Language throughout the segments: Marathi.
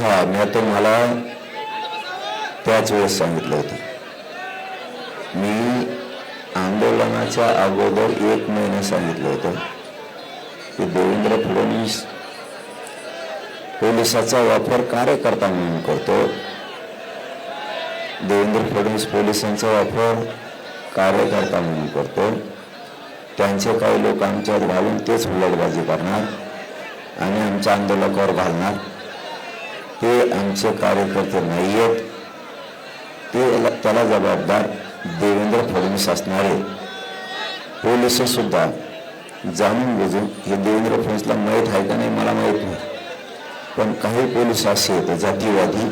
हा मी तुम्हाला त्याच वेळेस सांगितलं होतं. मी आंदोलनाच्या अगोदर एक महिना सांगितलं होतं की देवेंद्र फडणवीस पोलिसाचा वापर कार्यकर्ता म्हणून करतो. देवेंद्र फडणवीस पोलिसांचा वापर कार्यकर्ता म्हणून करतो. त्यांचे काही लोक आमच्यात घालून तेच हुलडबाजी करणार आणि आमच्या आंदोलकावर घालणार. ते आमचे कार्यकर्ते नाही आहेत ते त्याला जबाबदार देवेंद्र फडणवीस असणारे पोलीस सुद्धा जाणून बुजून हे देवेंद्र फडणवीसला माहीत आहे का नाही मला माहीत नाही. पण काही पोलीस असे आहेत जातीवादी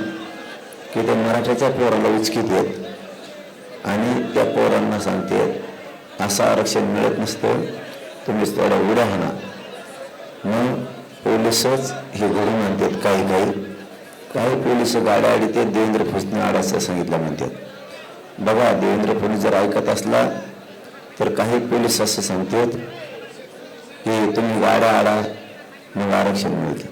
की ते मराठ्याच्या पोराला उचकीत आहेत आणि त्या पोरांना सांगते असं आरक्षण मिळत नसतं तुम्हीच तेवढा उड्या म्हणा मग पोलिसच हे घडून आणतात काही काही काही पोलीस गाड्या आडी ते देवेंद्र फडणवीसने आड असं सांगितलं म्हणतात. बघा देवेंद्र फडणवीस जर ऐकत असला तर काही पोलीस असं सांगतात की तुम्ही गाड्या आडा मग आरक्षण मिळते.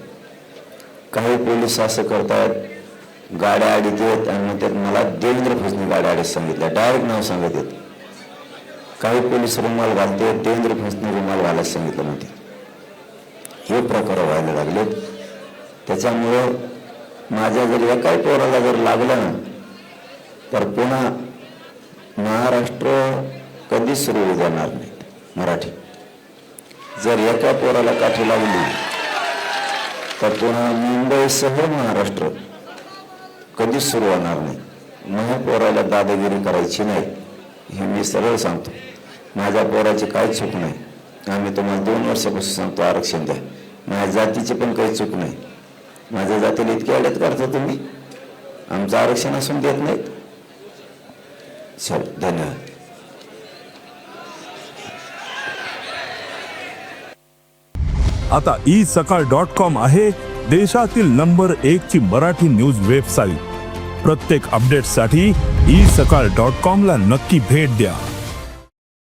काही पोलीस असं करतात गाड्या आडीत येत आणि म्हणतात मला देवेंद्र फडणवीस गाड्या आडीत सांगितलं डायरेक्ट नाव सांगत येत काही पोलीस रुमाल घालते देवेंद्र फडणवीस रुमाल घालायला सांगितलं म्हणते हे प्रकार व्हायला लागलेत. त्याच्यामुळं माझ्या जर एकाही पोराला जर लागलं ना तर पुन्हा महाराष्ट्र कधीच सुरू जाणार देणार नाही मराठी. जर एका पोराला काठी लागली तर पुन्हा मुंबईसह महाराष्ट्र कधीच सुरू होणार नाही. माझ्या पोराला दादागिरी करायची नाही हे मी सरळ सांगतो. माझ्या पोराची काही चूक नाही. आम्ही तुम्हाला दोन वर्षापासून सांगतो आरक्षण द्या. माझ्या जातीची पण काही चूक नाही. माझ्या जातीला इतके अडत करता तुम्ही? आमचं आरक्षण असून देत नाहीत. चल धन्यवाद. आता ई सकाळ डॉट कॉम आहे देशातील नंबर एक ची मराठी न्यूज वेबसाईट. प्रत्येक अपडेटसाठी ई सकाळ डॉट कॉम ला नक्की भेट द्या.